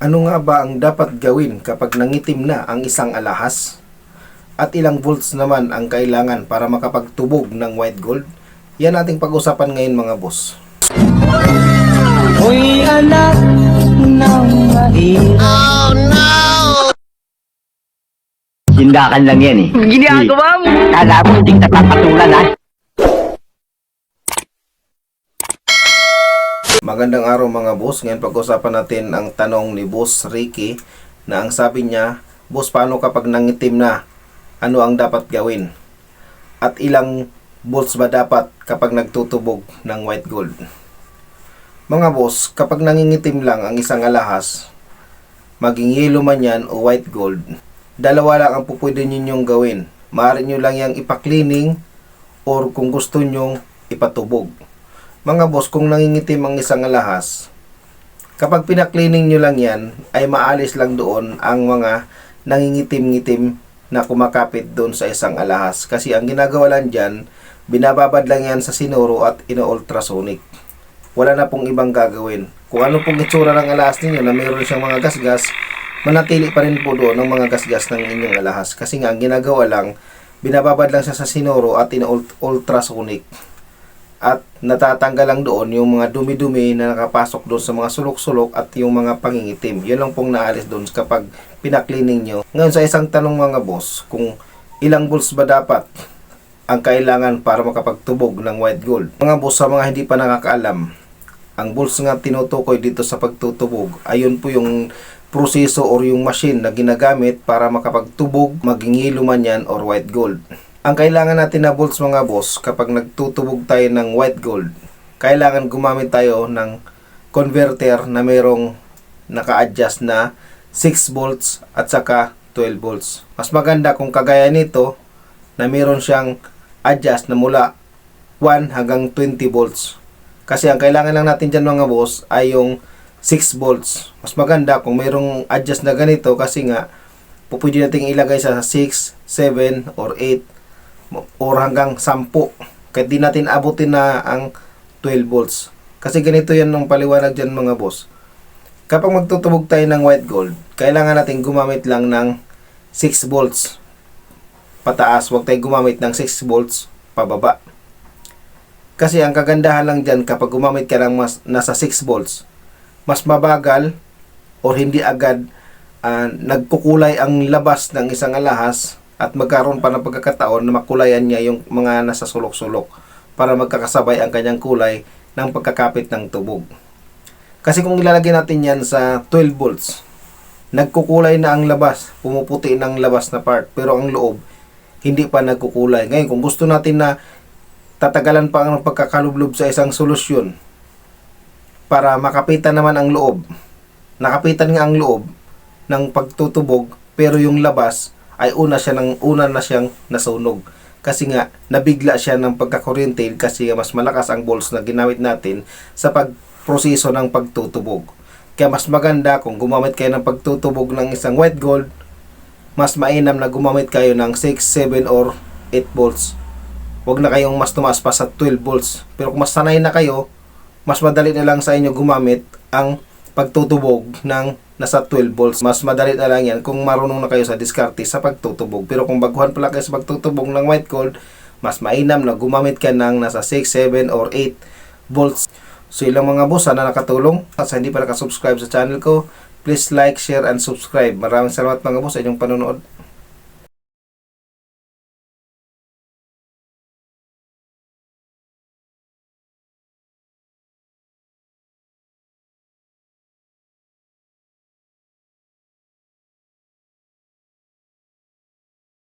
Ano nga ba ang dapat gawin kapag nangitim na ang isang alahas? At ilang volts naman ang kailangan para makapagtubog ng white gold? Yan ating pag-usapan ngayon mga boss. Uy, anak ng mahirap. Hindakan lang yan eh. Ginagawa mo. Kala mo hindi kita papatulan ha? Magandang araw mga boss. Ngayon pag-usapan natin ang tanong ni Boss Ricky na ang sabi niya, Boss, paano kapag nangitim na? Ano ang dapat gawin? At ilang volts ba dapat kapag nagtutubog ng white gold? Mga boss, kapag nangingitim lang ang isang alahas, maging yellow man yan o white gold, dalawa lang ang pupwede ninyong gawin. Maaari nyo lang yang ipaklining or kung gusto nyong ipatubog. Mga boss, kung nangingitim ang isang alahas, kapag pinaklining nyo lang yan, ay maalis lang doon ang mga nangingitim-ngitim na kumakapit doon sa isang alahas. Kasi ang ginagawa lang dyan, binababad lang yan sa sinuro at ino-ultrasonic. Wala na pong ibang gagawin. Kung ano pong itsura ng alahas ninyo na mayroon siyang mga gasgas, manatili pa rin po doon ang mga gasgas ng inyong alahas. Kasi nga, ang ginagawa lang, binababad lang siya sa sinuro at ino-ultrasonic at natatanggal lang doon yung mga dumi-dumi na nakapasok doon sa mga sulok-sulok at yung mga pangingitim. Yun lang pong naalis doon kapag pinaklining nyo. Ngayon sa isang tanong mga boss, kung ilang volts ba dapat ang kailangan para makapagtubog ng white gold? Mga boss, sa mga hindi pa nakakaalam, ang volts nga tinutukoy dito sa pagtutubog, ayun po yung proseso or yung machine na ginagamit para makapagtubog, maging yellow man yan or white gold. Ang kailangan natin na volts mga boss kapag nagtutubog tayo ng white gold, kailangan gumamit tayo ng converter na mayroong naka-adjust na 6 volts at saka 12 volts. Mas maganda kung kagaya nito na mayroon siyang adjust na mula 1 hanggang 20 volts. Kasi ang kailangan lang natin dyan mga boss ay yung 6 volts. Mas maganda kung mayroong adjust na ganito kasi nga po pwede nating ilagay sa 6, 7, or 8 or hanggang 10 kahit di natin abutin na ang 12 volts. Kasi ganito yan ng paliwanag dyan mga boss. Kapag magtutubog tayo ng white gold kailangan natin gumamit lang ng 6 volts. Pataas huwag tayo gumamit ng 6 volts pababa. Kasi ang kagandahan lang dyan kapag gumamit ka ng mas, nasa 6 volts mas mabagal or hindi agad ah, nagkukulay ang labas ng isang alahas at magkaroon pa ng pagkakataon na makulayan niya yung mga nasa sulok-sulok para magkakasabay ang kanyang kulay ng pagkakapit ng tubog. Kasi kung ilalagay natin yan sa 12 volts, nagkukulay na ang labas, pumuputi ng labas na part, pero ang loob hindi pa nagkukulay. Ngayon, kung gusto natin na tatagalan pa ang pagkakalublob sa isang solusyon para makapitan naman ang loob, nakapitan nga ang loob ng pagtutubog, pero yung labas ay una siya ng una na siyang nasunog kasi nga nabigla siya ng pagkakuryente kasi mas malakas ang volts na ginamit natin sa pagproseso ng pagtutubog. Kaya mas maganda kung gumamit kayo ng pagtutubog ng isang white gold, mas mainam na gumamit kayo ng 6, 7 or 8 volts. Huwag na kayong mas tumaas pa sa 12 volts. Pero kung mas sanay na kayo, mas madali na lang sa inyo gumamit ang pagtutubog ng nasa 12 volts. Mas madali na lang yan kung marunong na kayo sa diskarte sa pagtutubog. Pero kung baguhan pala kayo sa pagtutubog ng white gold, mas mainam na gumamit ka ng nasa 6, 7, or 8 volts. So ilang mga boss, sana nakatulong. At sa hindi pa nakasubscribe sa channel ko, please like, share, and subscribe. Maraming salamat mga boss sa inyong panonood.